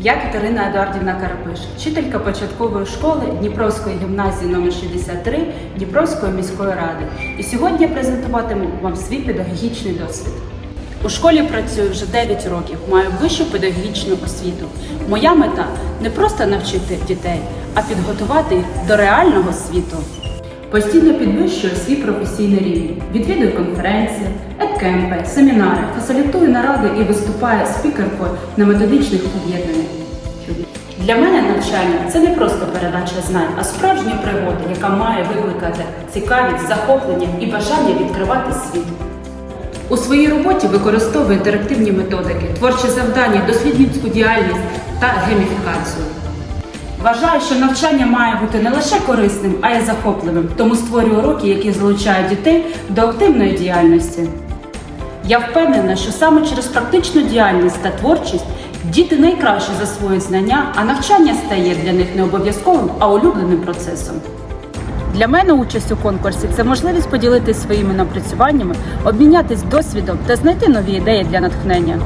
Я Катерина Едуардівна Карапиш, вчителька початкової школи Дніпровської гімназії номер 63 Дніпровської міської ради. І сьогодні я презентуватиму вам свій педагогічний досвід. У школі працюю вже 9 років, маю вищу педагогічну освіту. Моя мета не просто навчити дітей, а підготувати їх до реального світу. Постійно підвищую свій професійний рівень, відвідую конференції, едкемпи, семінари, фасилітую наради і виступаю спікеркою на методичних об'єднаннях. Для мене навчання це не просто передача знань, а справжня пригода, яка має викликати цікавість, захоплення і бажання відкривати світ. У своїй роботі використовую інтерактивні методики, творчі завдання, дослідницьку діяльність та гейміфікацію. Вважаю, що навчання має бути не лише корисним, а й захопливим, тому створюю уроки, які залучають дітей до активної діяльності. Я впевнена, що саме через практичну діяльність та творчість діти найкраще засвоюють знання, а навчання стає для них не обов'язковим, а улюбленим процесом. Для мене участь у конкурсі це можливість поділитися своїми напрацюваннями, обмінятись досвідом та знайти нові ідеї для натхнення.